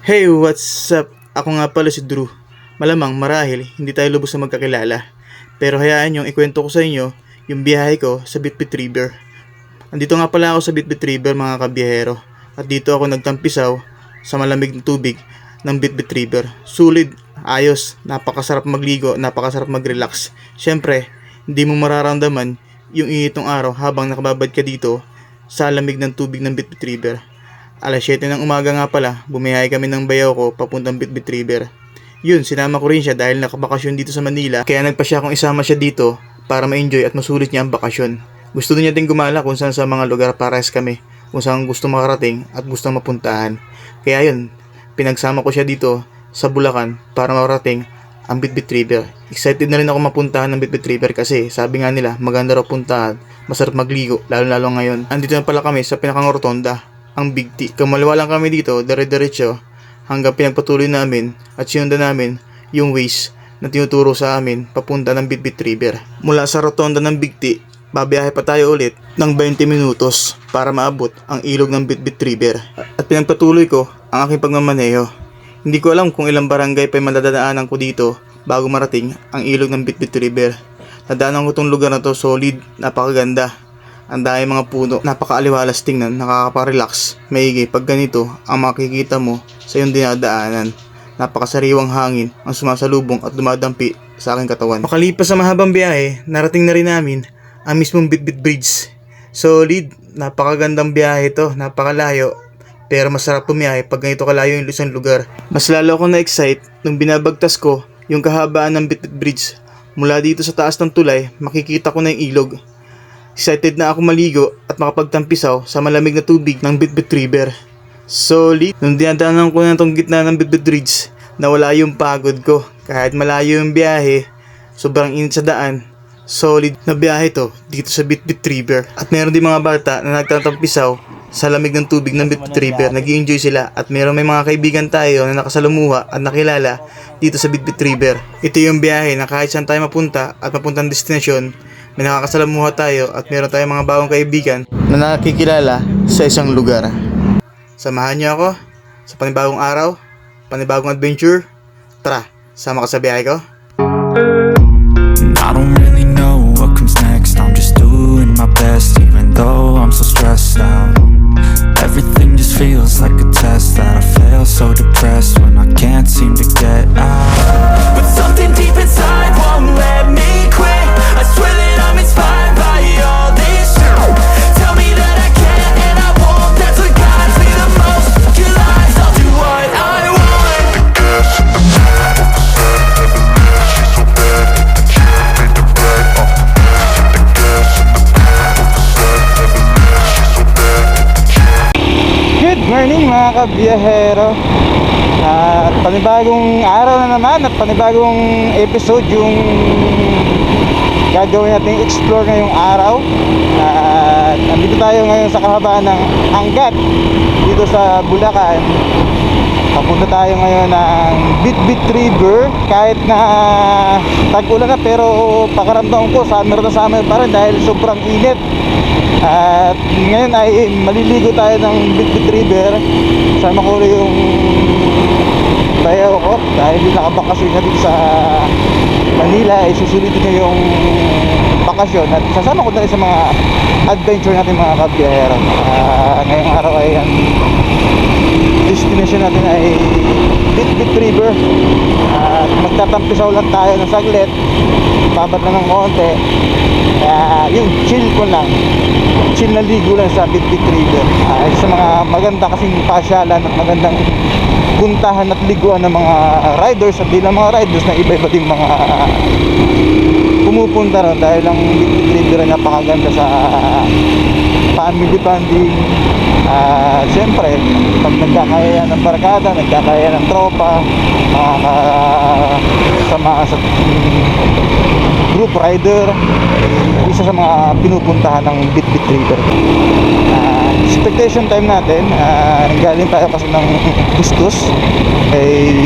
Hey, what's up? Ako nga pala si Drew. Malamang marahil hindi tayo lubos na magkakilala. Pero hayaan yung ikwento ko sa inyo yung biyahe ko sa Bitbit River. Andito nga pala ako sa Bitbit River mga kabiyahero. At dito ako nagtampisaw sa malamig na tubig ng Bitbit River. Sulit, ayos, napakasarap magligo, napakasarap mag-relax. Siyempre, hindi mo mararamdaman yung init ng araw habang nakababad ka dito sa lamig ng tubig ng Bitbit River. Alas 7 ng umaga nga pala, bumiyahe kami ng bayaw ko papuntang Bitbit River. Yun, sinama ko rin siya dahil nakabakasyon dito sa Manila, kaya nagpa siya kung isama siya dito para ma-enjoy at masulit niya ang bakasyon. Gusto niya din gumala kung saan sa mga lugar pares kami, kung saan gusto makarating at gusto mapuntahan. Kaya yun, pinagsama ko siya dito sa Bulacan para makarating ang Bitbit River. Excited na rin ako mapuntahan ng Bitbit River kasi sabi nga nila maganda raw puntahan, masarap magligo, lalo-lalo ngayon. Andito na pala kami sa pinakang ang Big T. Kamaliwa lang kami dito, dire-diretso, hanggang pinagpatuloy namin at sinundan namin yung ways na tinuturo sa amin papunta ng Bitbit River. Mula sa rotonda ng Big T, babiyahe pa tayo ulit ng 20 minutos para maabot ang ilog ng Bitbit River. At pinagpatuloy ko ang aking pagmamaneho. Hindi ko alam kung ilang barangay pa madadaanan ko dito bago marating ang ilog ng Bitbit River. Nadaanan ko tong lugar na to solid, napakaganda. Ang dami mga puno, napakaaliwalas tingnan, nakakapa-relax. Maigi pag ganito ang makikita mo sa iyong dinadaanan. Napakasariwang hangin ang sumasalubong at dumadampi sa aking katawan. Makalipas sa mahabang biyahe, narating na rin namin ang mismong Bitbit Bridge. Solid, napakagandang biyahe to, napakalayo. Pero masarap pumiyahe pag ganito kalayo yung isang lugar. Mas lalo akong na-excite nung binabagtas ko yung kahabaan ng Bitbit Bridge. Mula dito sa taas ng tulay, makikita ko na yung ilog. Excited na ako maligo at makapagtampisaw sa malamig na tubig ng Bitbit River. Solid. Nung dinadaanan ko na itong gitna ng Bitbit Ridge, nawala yung pagod ko. Kahit malayo yung biyahe, sobrang init sa daan. Solid na biyahe to dito sa Bitbit River. At meron din mga bata na nagtatampisaw sa lamig ng tubig ng Bitbit River. nag enjoy sila at meron may mga kaibigan tayo na nakasalumuha at nakilala dito sa Bitbit River. Ito yung biyahe na kahit saan tayo mapunta at mapuntang destinasyon, may nakakasalamuha tayo at meron tayong mga bagong kaibigan na nakikilala sa isang lugar. Samahan niyo ako sa panibagong araw, panibagong adventure. Tara, sama ka sa biyahe ko. My best, even though I'm so stressed out. Everything just feels like a test that I fail. So depressed when I can't seem to get out. Mga kabiyahero. At panibagong araw na naman at panibagong episode yung gagawin natin explore ngayong araw. At nandito tayo ngayon sa kahabaan ng Angat dito sa Bulacan Papunta tayo ngayon ng Bitbit River. Kahit na tag-ulan na pero pakaramdam ko summer na summer pa rin dahil sobrang init. At ngayon ay maliligo tayo ng Bitbit River. Sama ko yung bayaw ko. Dahil nakabakasyon na dito sa Manila ay susulitin niya yung bakasyon. At sasama ko na sa mga adventure natin mga kabiyahero uh, ngayong araw ay ang destination natin ay Bitbit River. At magtatampisaw lang tayo ng saglit babat lang ng konti. Kaya yun chill ko lang. Chill na ligo lang sa Bitbit River. Uh, sa mga maganda kasing pasyalan at magandang puntahan at liguan ng mga riders at di lang mga riders na iba-iba ding mga pumupunta ron dahil ang Bitbit River ay napakaganda sa family bonding at siyempre pag nagkakaya ng barkada nagkakaya ng tropa makakasama sa group rider isa sa mga pinupuntahan ng Bitbit River Ah, expectation time natin uh, galing tayo kasi ng Bustos ay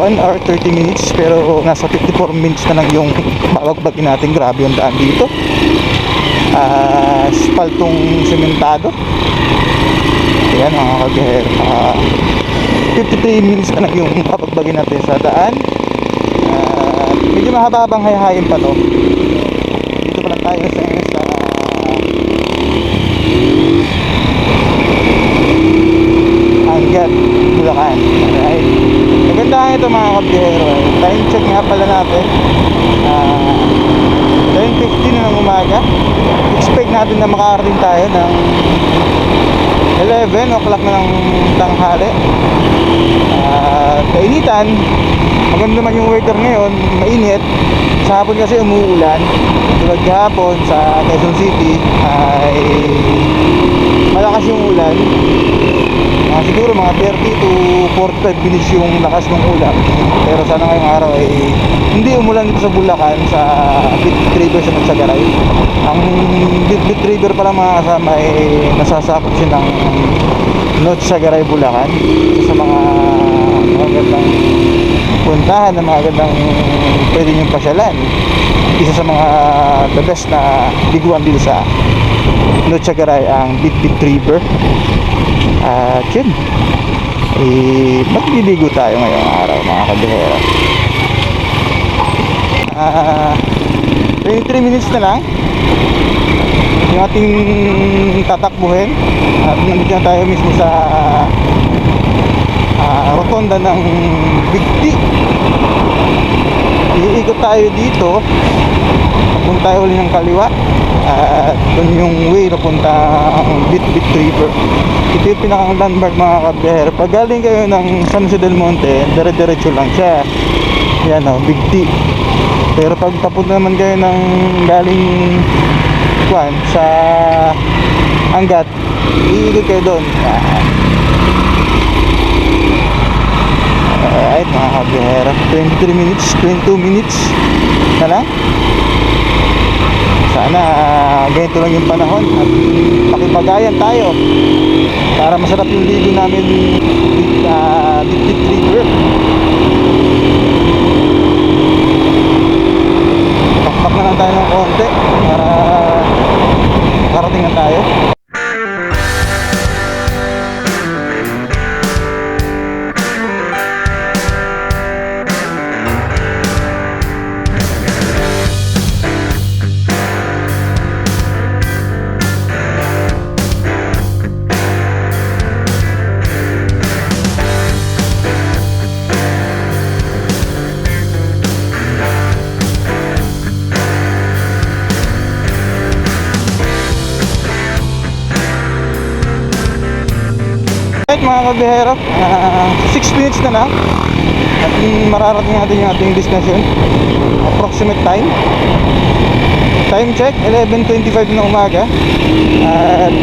1 hour 30 minutes pero nasa 54 minutes na lang yung babagbagin natin. Grabe yung daan dito uh, spaltong sementado Ayan mga kabihero. Ah, 53 minutes na lang yung papagbagin natin sa daan. Ah, medyo mahaba-habang hayahayin pa to. Dito pa lang tayo sa sa Angat, Bulacan. Alright. Maganda ito mga kabihero. Time check nga pala natin. Ah, 9.15 na ng umaga. Expect natin na makarating tayo ng 11 o'clock na ng tanghali. At kainitan, maganda naman yung weather ngayon, mainit. Sa hapon kasi umuulan. Tulad kahapon sa Quezon City ay malakas yung ulan. Mga siguro mga 30 to 45 minutes yung lakas ng ulan. Pero sana ngayong araw ay hindi umulan dito sa Bulacan sa Bit River sa Nagsagaray. Ang Bit Bit River pala mga kasama ay nasasakop siya ng North Sagaray, Bulacan. Sa mga magandang puntahan na mga gandang pwede niyong pasyalan. Isa sa mga the best na biguan dito sa North Sagaray ang Bit Bit River. At yun, eh, magliligo tayo ngayong araw mga kabihera. Ah, 23 minutes na lang yung ating tatakbuhin at nandito na tayo mismo sa ah, rotonda ng Big T iikot tayo dito. Punta uli ng kaliwa. At doon yung way na punta ang Bit Bit River. Ito yung pinakang landmark mga kabiher pag galing kayo ng San Jose del Monte dire-diretso lang siya. Yan o Big T. Pero pag papunta naman kayo ng galing Kwan sa Angat iikot kayo doon Alright mga kabihera 23 minutes, 22 minutes. Na. Lang Sana ah, ganito lang yung panahon At pakipagayan tayo Para masarap yung ligo namin uh, Bit Bit River Pakpak na lang tayo ng konti Para Makarating na tayo mga kabihero, 6 minutes na lang at mararating natin yung ating destination approximate time. Time check 11.25 na umaga. At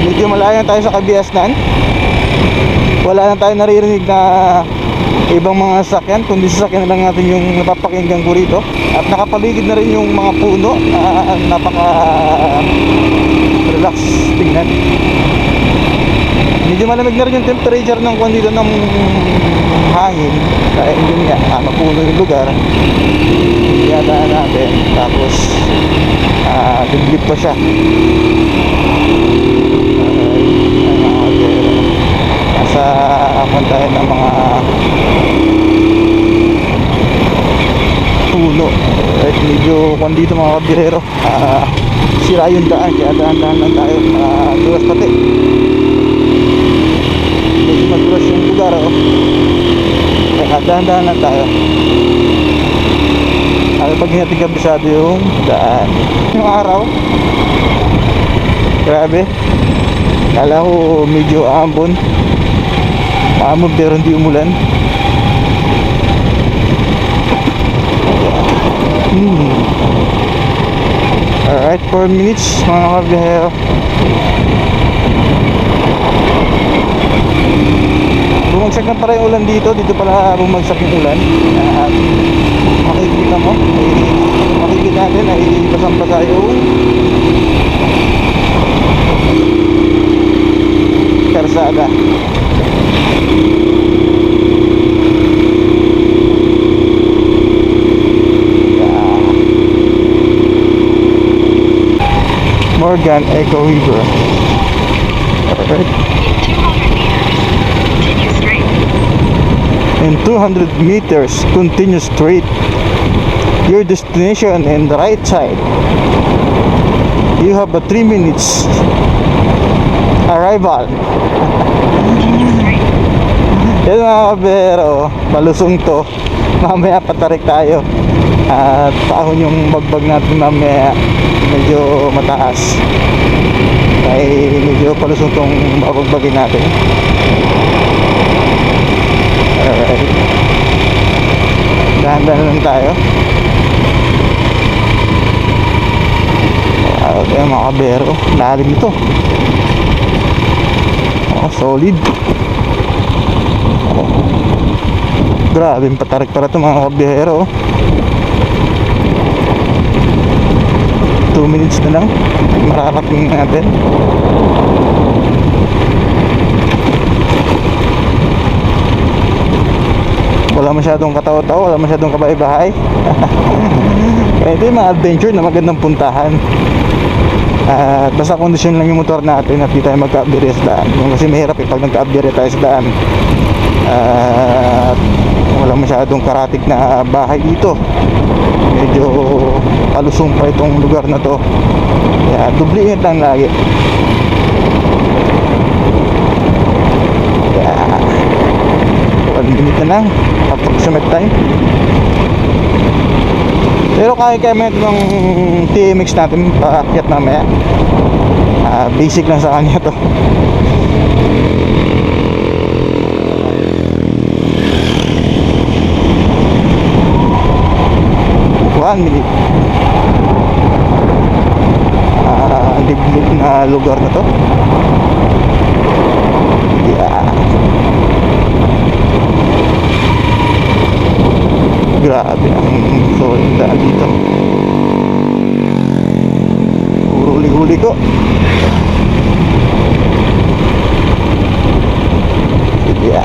medyo malayo na tayo sa kabiasnan. Wala na tayo naririnig na ibang mga sasakyan kundi sasakyan na lang natin yung napapakinggan ko rito. At nakapaligid na rin yung mga puno. Na napaka relax tingnan medyo malamig na rin yung temperature ng kwan dito ng hangin. Kaya yun nga ah, mapuno yung lugar. Yadaan natin. Tapos ah, liblib pa siya. Nasa kwan tayo ng mga puno right, medyo kwan dito mga kabirero. Ah, sira yung daan kaya daan-daan lang tayo uh, dulas pati madulas yung lugar oh. kaya dahan-dahan lang tayo. At pag hindi kabisado yung daan. Yung araw. Grabe. Kala ko medyo ambon ambon pero hindi umulan. Hmm. alright 4 minutes mga kabihero bumagsak na pala yung ulan dito. Dito pala bumagsak yung ulan. At makikita mo. Makikita natin. Ay basang-basa yung karsada Yeah. Morgan Echo River In 200 meters, continue straight. Your destination in the right side. You have a 3 minutes arrival. Yan mga kabero, malusong to. Mamaya patarik tayo. At paahon yung bagbag natin mamaya medyo mataas. Ay medyo palusong tong bagbagin natin. Dahan-dahan lang tayo. Okay mga kabero, lalim ito. Oh, solid. Oh. Grabe, patarik para ito mga kabihero. 2 minutes na lang. Mararating natin. Masyadong katawa-tawa, wala masyadong kabay-bahay. Kaya ito yung mga adventure na magandang puntahan. At basta kondisyon lang yung motor natin at di tayo magka-abire sa daan. Kasi mahirap eh pag nagka-abire tayo sa daan. At wala masyadong karatig na bahay dito. Medyo alusong pa itong lugar na to. Kaya dubli ingat lang lagi. Kaya 1 minute na lang. Approximate time. Pero kaya kaya mo ng TMX natin paakyat mamaya. Ah, basic lang sa kanya to. One minute. Liblib na lugar na to. Yeah. Grabe ang solid daan dito. Puro huli-huli ko. Yeah.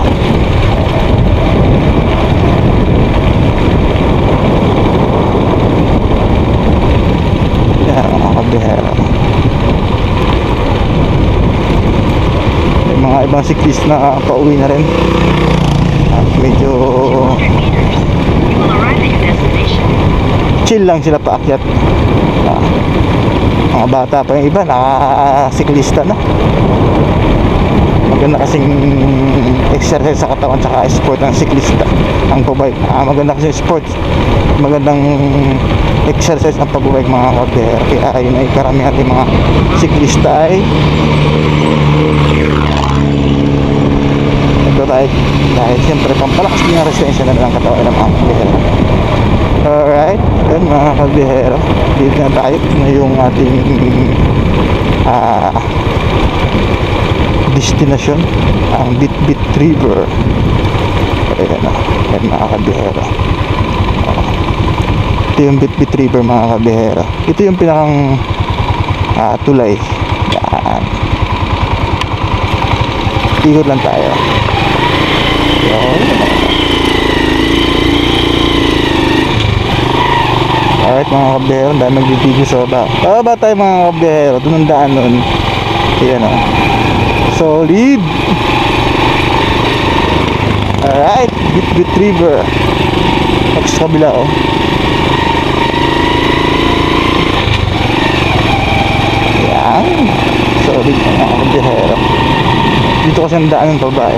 Yeah, mga kabihera. May mga ibang cyclist na pauwi na rin. At medyo chill lang sila paakyat. Ah, mga bata pa yung iba, nakasiklista na. Maganda kasing exercise sa katawan tsaka sport ng siklista ang pabike. Ah, maganda kasi sport. Magandang exercise ng pagbabike mga kaber. Kaya ayun ay karamihan ng mga siklista ay tayo dahil siyempre pampalakas din ang resistensya na ng katawan ng mga kaber. Alright, yun mga kabihero. Dito na tayo na yung ating ah, destination Ang Bitbit River. Ayan na, yan mga kabihero. Ah, Ito yung Bitbit River mga kabihero. Ito yung pinakang ah, tulay. Yan Ikot lang tayo Yun Alright mga kabiyero, dahil magbibigyo sa baba. Baba tayo mga kabiyero, doon ang daan nun. Ayan o. Solid! Alright, Bit Bit River. Tapos sa kabila o. Ayan. Solid mga kabiyero. Dito kasi ang daan ng babae.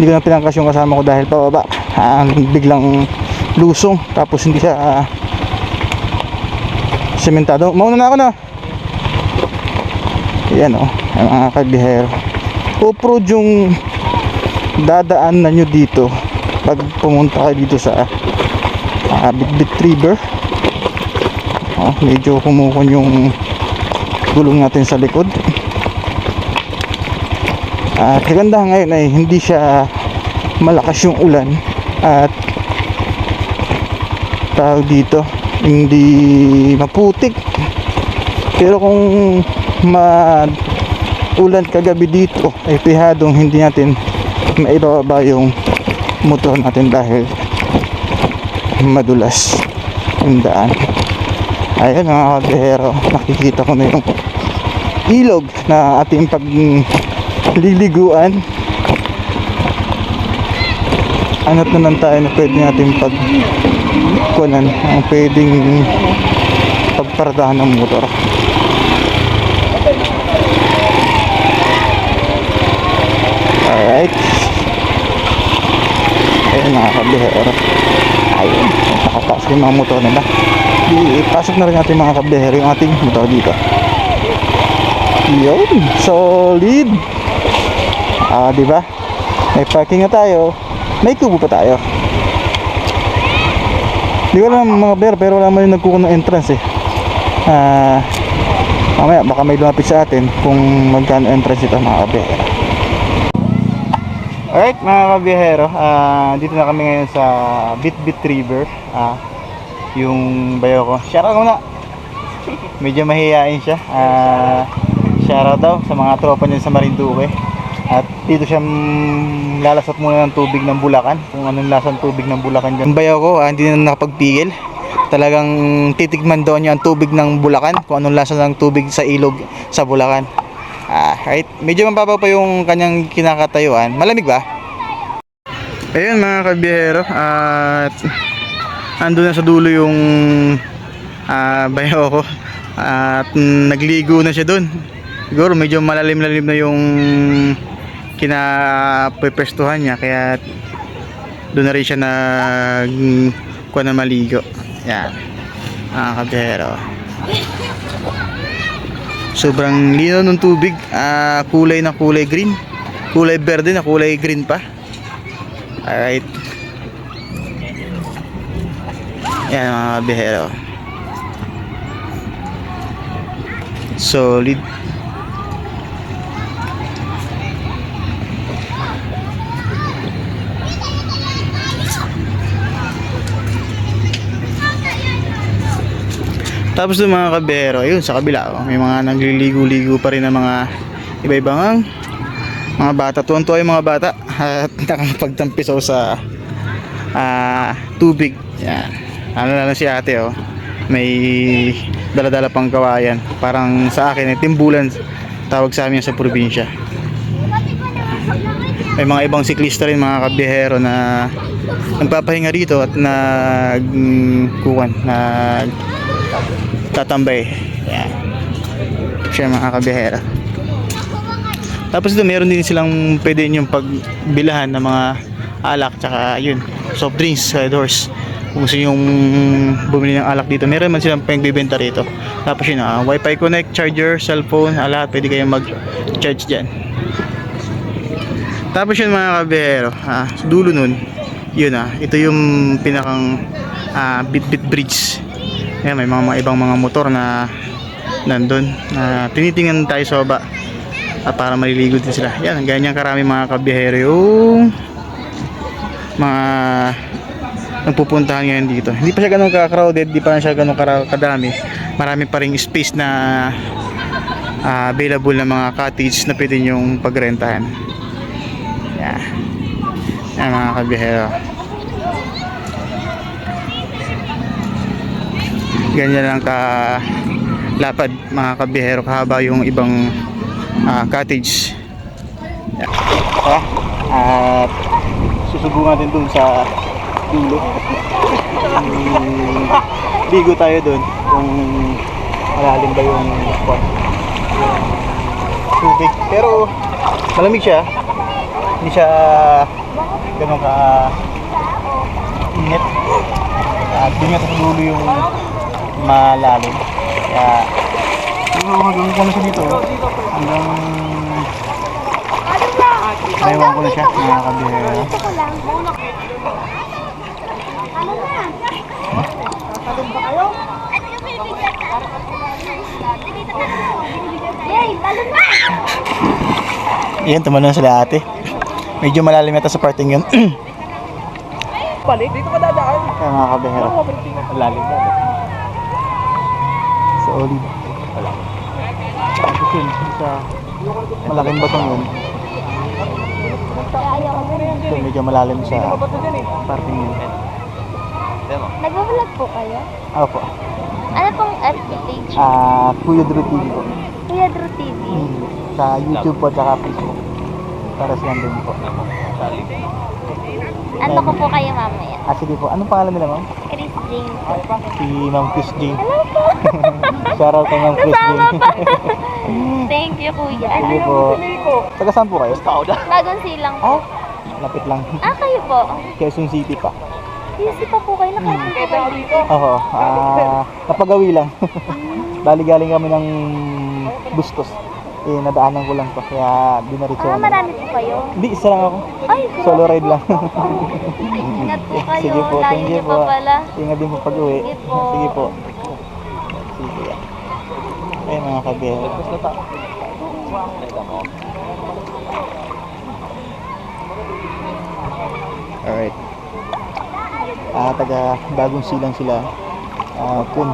Hindi ko na pinangkas yung kasama ko dahil pababa. Ah, biglang lusong tapos hindi siya ah, sementado. Mauna na ako na yan o oh, mga kabihero. Off-road yung dadaan na nyo dito pag pumunta kayo dito sa uh, Bitbit River. Oh, medyo kumukon yung gulong natin sa likod at kagandahan ngayon ay hindi siya malakas yung ulan at tawag dito hindi maputik pero kung ma ulan kagabi dito ay pihadong hindi natin maibababa yung motor natin dahil madulas yung daan. Ayun mga kabihero, nakikita ko na yung ilog na ating pagliliguan. Anot naman tayo na pwede natin pag kunan ang pwedeng pagparadahan ng motor. Alright. Ayun mga kabihero. Ayun, nakapasok yung mga motor nila. Ipasok na rin natin mga kabihero yung ating motor dito. Yun, solid. Ah, di ba? May parking na tayo. May kubo pa tayo. Di ko alam mga bear, pero wala man yung nagkukuha ng entrance eh. Ah, mamaya baka may lumapit sa atin kung magkano entrance ito mga kabihero. Alright mga kabihero, ah, dito na kami ngayon sa Bitbit River. Ah, yung bayo ko. Shoutout muna. Medyo mahihain siya. Ah, shoutout daw sa mga tropa niya sa Marinduque. Dito siya mm, lalasap muna ng tubig ng Bulacan. Kung anong lasang tubig ng Bulacan dyan. Yung bayo ko, ah, hindi na nakapagpigil. Talagang titikman daw niya ang tubig ng Bulacan. Kung anong lasa ng tubig sa ilog sa Bulacan. Ah, right. Medyo mababaw pa yung kanyang kinakatayuan. Malamig ba? Ayun mga kabiyero. At ando na sa dulo yung ah, bayo ko. At mm, nagligo na siya doon. Siguro medyo malalim-lalim na yung kinapepestuhan niya. Kaya doon na rin siya nag kuha na maligo. Yan. Mga kabiyero. Sobrang linaw ng tubig, ah, kulay na kulay green. Kulay berde na kulay green pa. Alright. Yan mga bihero. Solid. Tapos yung mga kabero, ayun sa kabila, oh, may mga nagliligo-ligo pa rin ng mga iba-ibang mga bata. Tuwan-tuwa yung mga bata at nakapagtampisaw sa ah, tubig. Yan. Ano na lang si ate oh. May dala-dala pang kawayan. Parang sa akin, eh, timbulan tawag sa amin sa probinsya. May mga ibang siklista rin mga kabihero na nagpapahinga rito at nag kuwan, nag tatambay. Yan. Siya mga kabihera. Tapos ito meron din silang pwede yung pagbilahan ng mga alak tsaka yun, soft drinks sa doors. Kung gusto yung bumili ng alak dito, meron man silang pagbibenta rito. Tapos yun, ah, wifi connect, charger, cellphone, ah, lahat pwede kayong mag-charge dyan. Tapos yun mga kabihero, ah, dulo nun, yun ah, ito yung pinakang ah, bit-bit bridge. Ayan, may mga, mga ibang mga motor na nandun na tinitingnan tayo sa baba at para maliligo din sila. Yan, ganyan karami mga kabiyahero yung mga nagpupuntahan ngayon dito. Hindi pa siya ganun ka-crowded, hindi pa siya ganun kadami. Marami pa ring space na ah, available na mga cottage na pwede nyong pagrentahan. Yan. Yan mga kabiyahero. Ganyan lang ka lapad mga kabihero kahaba yung ibang ah, cottage. Yan. Tara, at susubukan natin dun sa dulo. Hmm, ligo tayo dun kung malalim ba yung spot. Tubig. Pero malamig siya. Hindi siya ganun ka init. At dun nga sa dulo yung malalim. Kaya, siguro hanggang ko na siya dito. Hanggang, naiwan ko na siya, mga kabihera. Talon na! Yan, tumalon sila ate. Medyo malalim yata sa parting yun. Balik, dito ka dadaan. Kaya mga kabihera. Malalim. Sa olive. Wala. Tapos yun, sa malaking batong yun. So, medyo malalim sa parting yun. Nag-vlog po kayo? Opo. Ano pong FB page? Ah, Kuya Drew TV po. Kuya Drew TV. Sa YouTube po, tsaka Facebook. Para silang din po. Ano ko po kayo mamaya? Ah, sige po. Anong pangalan nila, ma'am? Chris Jane po. Si Ma'am Chris J. Hello po. Shoutout kay Ma'am Chris J. Kasama pa. Thank you, kuya. Sige po. Taga saan po kayo? Bagong silang po. Ah, lapit lang. Ah, kayo po. Quezon City pa. Busy pa po kayo. Nakarating po kayo dito. Oo, ah, napagawi lang. Bali galing kami ng Bustos. Eh, nadaanan ko lang to, kaya dinaritso Ah, ko. marami po kayo. Hindi, isa lang ako. Ay, Solo ride lang. Ingat po kayo. Sige po, thank you po. pa. Ingat din po pag uwi. Sige po. Sige po. Sige. Ay, mga kabiyero. Alright. Ah, taga bagong silang sila. Ah, kun.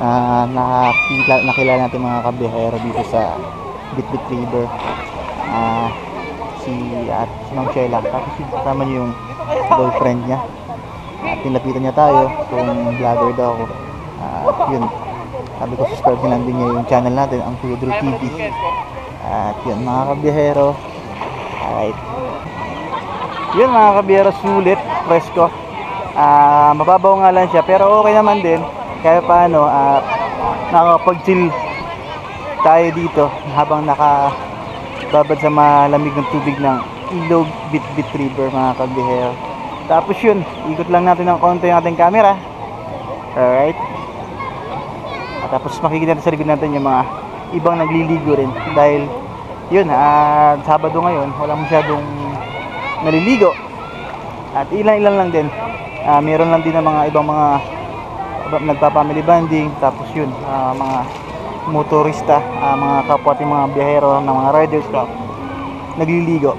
Ah, nakakila, nakilala natin mga kabiyero dito sa Bitbit River. Ah, si at si Ma'am Sheila. Tapos yung kasama niyo yung girlfriend niya. At tinapitan niya tayo kung vlogger daw ako. At yun. Sabi ko subscribe na din niya yung channel natin, ang Drew TV. At yun mga kabiyero. Alright. Yun mga kabiyero, sulit, presko. Ah, mababaw nga lang siya pero okay naman din. Kaya paano, ah, nakakapag-chill tayo dito habang naka babad sa malamig ng tubig ng Ilog Bitbit River mga kabihero. Tapos yun, ikot lang natin ng konti yung ating camera. Alright. At tapos makikita natin sa likod natin yung mga ibang nagliligo rin. Dahil yun, at Sabado ngayon, wala masyadong naliligo. At ilan-ilan lang din. Ah, meron lang din ng mga ibang mga nagpa-family bonding. Tapos yun, ah, mga motorista, ah, mga kapwa ating mga biyahero ng mga riders club nagliligo.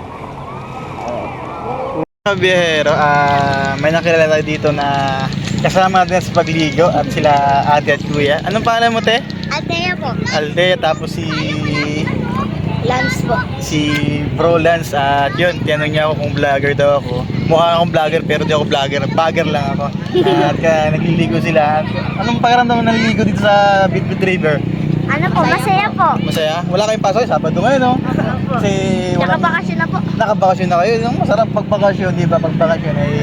Mga biyahero, ah, may nakilala tayo dito na kasama natin sa pagligo at sila ate at kuya. Anong pangalan mo te? Altea po. Alde, tapos si Lance po. si Bro Lance at yun, tinanong niya ako kung vlogger daw ako. Mukha akong vlogger pero di ako vlogger, bagger lang ako. At kaya nagliligo sila. Anong pakiramdam mo naliligo dito sa Bitbit River? Ano po, masaya po. Masaya? Wala kayong pasok, Sabado ngayon, no? Kasi wala, Nakabakasyon na po. nakabakasyon na kayo. Yung masarap pagbakasyon, di ba? Pagbakasyon ay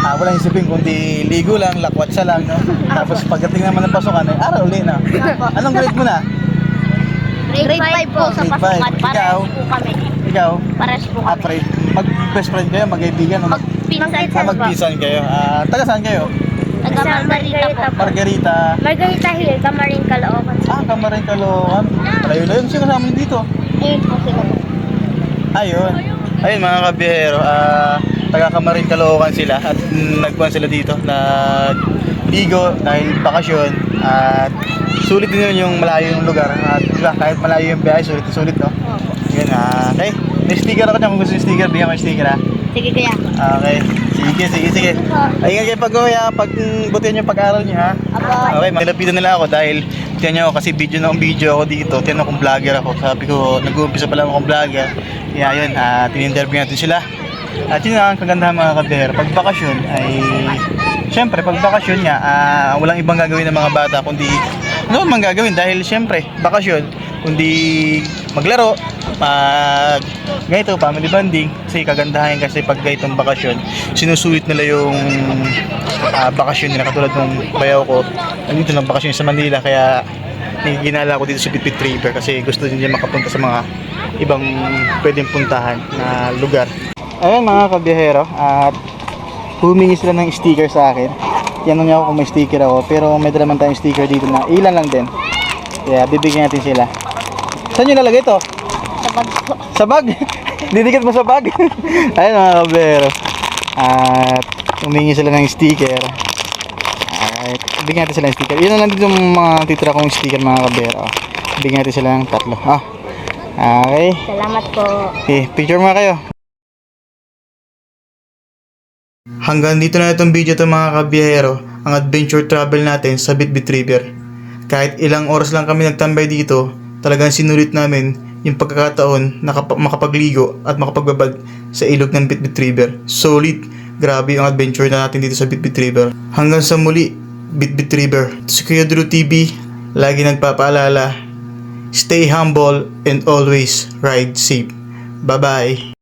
ah, walang isipin kundi ligo lang, lakwatsa lang, no? Tapos pagdating naman ng pasukan, ay araw uli na. Anong grade mo na? Grade 5 po sa Grade pasukan. five. Ikaw? Pares po kami. Ikaw? Pares po Ah, kami. friend. Mag best friend kayo, magkaibigan, no? Magpinsan Ah, magpisan kayo. Ah, taga saan kayo? Taga Margarita po. Margarita. Margarita Hill, Camarin, Caloocan. Ah, Kamarin Caloocan. Malayo na yun. Sino kasama niyo dito? Eh, po sila po. Ayun. Ayun mga kabiyero, ah taga Kamarin Caloocan sila at nagkuhan sila dito nag ligo dahil bakasyon at sulit din yun yung malayo yung lugar at diba, kahit malayo yung biyahe sulit sulit no yun ah okay may sticker ako dyan kung gusto yung sticker bigyan ko yung sticker ah Sige kaya. okay sige sige sige ay ingat kayo pag ha pag butihan yung pag-aral niyo ha Aba. Okay, nilapitan nila ako dahil tiyan niyo ako kasi video na akong video ako dito. Tiyan akong vlogger ako. Sabi ko, nag-uumpisa pa lang akong vlogger. Kaya yun, uh, tin-interview natin sila. At yun ang kagandahan mga kaber. Pag bakasyon ay, syempre, pag bakasyon nga, ah, walang ibang gagawin ng mga bata kundi, ano man gagawin dahil syempre, bakasyon, kundi maglaro, pag ganito, family bonding, kasi kagandahan kasi pag ganitong bakasyon, sinusulit nila yung ah, bakasyon nila katulad nung bayaw ko, nandito ng bakasyon sa Manila kaya ginala ko dito sa Bitbit River kasi gusto din niya makapunta sa mga ibang pwedeng puntahan na lugar. Ayan mga kabiyahero at humingi sila ng sticker sa akin. Tinanong niya ako kung may sticker ako pero may dala man tayong sticker dito na ilan lang din. Kaya bibigyan natin sila. Saan nyo lalagay ito? Sa bag po. Sa bag? Didikit mo sa bag? Ayun mga kabero. At humingi sila ng sticker. Alright. Bigyan natin sila ng sticker. Yun na lang din yung mga titira kong sticker mga kabero. Bigyan natin sila ng tatlo. Ah. Okay. Salamat po. Okay, picture mga kayo. Hanggang dito na itong video to mga kabiyero, ang adventure travel natin sa Bitbit River. Kahit ilang oras lang kami nagtambay dito, talagang sinulit namin yung pagkakataon na kapa- makapagligo at makapagbabad sa ilog ng Bitbit River. Solid, Grabe yung adventure na natin dito sa Bitbit River. Hanggang sa muli, Bitbit River. Si Kuya Drew TV, lagi nagpapaalala, stay humble and always ride safe. Bye-bye!